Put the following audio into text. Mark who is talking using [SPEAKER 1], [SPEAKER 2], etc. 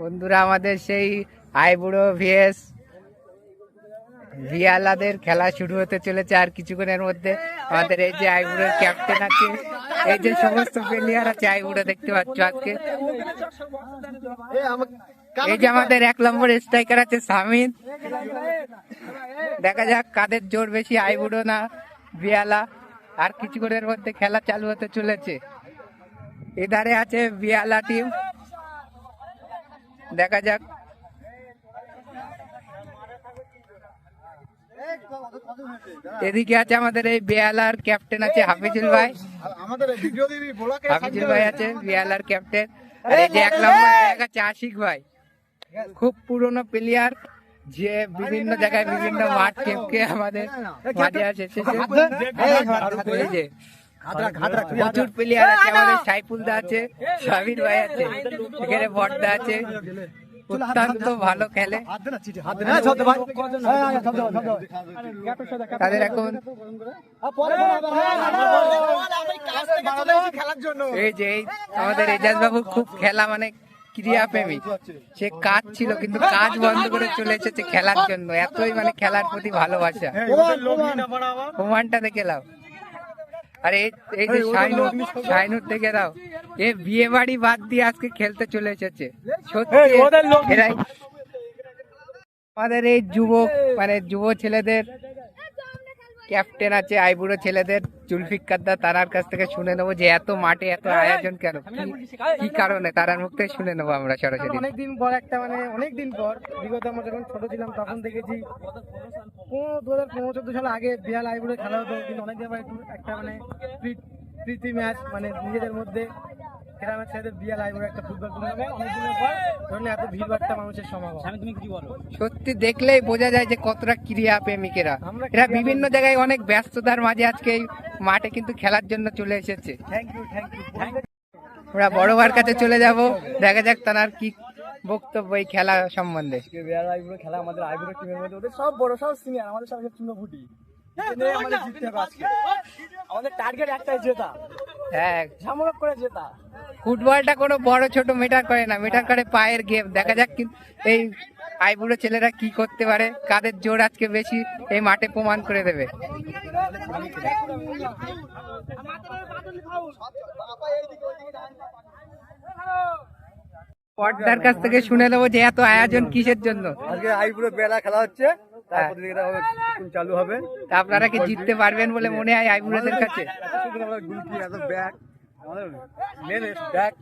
[SPEAKER 1] বন্ধুরা, আমাদের সেই আইবুড়ো ভিএস ভিয়ালাদের খেলা শুরু হতে চলেছে আর কিছুক্ষণের মধ্যে। আমাদের এই যে আইবুড়োর ক্যাপ্টেন আছে, এই যে সমস্ত প্লেয়ার আছে আইবুড়ো, দেখতে পাচ্ছ আজকে। এই যে আমাদের এক নম্বর স্ট্রাইকার আছে সামিন। দেখা যাক কাদের জোর বেশি, আইবুড়ো না বিয়ালা আর কিছুক্ষণের মধ্যে খেলা চালু হতে চলেছে। এধারে আছে বিয়ালা টিম দেখা যাক। এদিকে আছে আমাদের এই বেয়ালার ক্যাপ্টেন আছে হাফিজুল ভাই। হাফিজুল ভাই আছে বিয়ালার ক্যাপ্টেন আর এই যে এক নম্বর ব্যাগ আছে আশিক ভাই। খুব পুরনো প্লেয়ার যে বিভিন্ন জায়গায় বিভিন্ন মাঠ টেপকে আমাদের মাঝে আসে প্রচুর প্লেয়ার আছে আমাদের সাইফুল দা আছে সাবির ভাই আছে এখানে বর্দা আছে অত্যন্ত ভালো খেলে
[SPEAKER 2] হ্যাঁ হ্যাঁ
[SPEAKER 1] তাদের এখন এই যে এই আমাদের এজাজ বাবু খুব খেলা মানে ক্রিয়া প্রেমিক সে কাজ ছিল কিন্তু কাজ বন্ধ করে চলে এসেছে খেলার জন্য এতই মানে খেলার প্রতি ভালোবাসা প্রমাণটা দেখে দাও আর এই যে শাইনুর শাইনুর দেখে দাও। এ বিয়ে বাড়ি বাদ দিয়ে আজকে খেলতে চলে এসেছে। সত্যি এরাই আমাদের এই যুবক মানে যুব ছেলেদের ক্যাপ্টেন আছে আইবুড়ো ছেলেদের জুলফিকার দা তারার কাছ থেকে শুনে নেব যে এত মাঠে এত আয়োজন কেন? কি- কারণে? তারার মুখ থেকে শুনে নেব আমরা সরাসরি।
[SPEAKER 3] অনেকদিন পর একটা মানে অনেকদিন পর বিগত আমরা যখন ছোট ছিলাম তখন দেখেছি দু হাজার পনেরো চোদ্দ সাল আগে বিহার আইবুড়ো খেলা হতো কিন্তু অনেকদিন পর একটা মানে প্রী- প্রীতি ম্যাচ মানে নিজেদের মধ্যে গ্রামের ছেলেদের বিয়াল আইবুড়ে একটা ফুটবল টুর্নামেন্ট অনেকদিনের পর ধরুন এত ভিড় একটা মানুষের সমাগম। তুমি কি বলো?
[SPEAKER 1] সত্যি দেখলেই বোঝা যায় যে কতটা ক্রিয়া প্রেমিকেরা। এরা বিভিন্ন জায়গায় অনেক ব্যস্ততার মাঝে আজকে এই মাঠে কিন্তু খেলার জন্য চলে এসেছে।
[SPEAKER 3] থ্যাংক ইউ থ্যাংক ইউ
[SPEAKER 1] আমরা বড় ভাইয়ের কাছে চলে যাব। দেখা যাক তার কি বক্তব্য এই খেলা সম্বন্ধে।
[SPEAKER 3] খেলা আমাদের আইবুড়ো টিমের মধ্যে। ওদের সব বড় সব সিনিয়র আমাদের সব চুনো ফুটি। আমাদের জিততে হবে আজকে। আমাদের টার্গেট একটাই জেতা।
[SPEAKER 1] হ্যাঁ
[SPEAKER 3] ঝামরক করে জেতা
[SPEAKER 1] ফুটবলটা কোনো বড় ছোট মেটার করে না মেটার করে পায়ের গেম। দেখা যাক কিন্তু এই আইবুড়ো ছেলেরা কি করতে পারে কাদের জোর আজকে বেশি এই মাঠে প্রমাণ করে দেবে। পর্দার কাছ থেকে শুনে নেব যে এত আয়োজন কিসের জন্য।
[SPEAKER 2] আজকে আইপুরো বেলা খেলা হচ্ছে। হবে চালু হবে।
[SPEAKER 1] তা আপনারা কি জিততে পারবেন বলে মনে হয় আইমুরাদের কাছে?
[SPEAKER 2] আমাদের ব্যাগ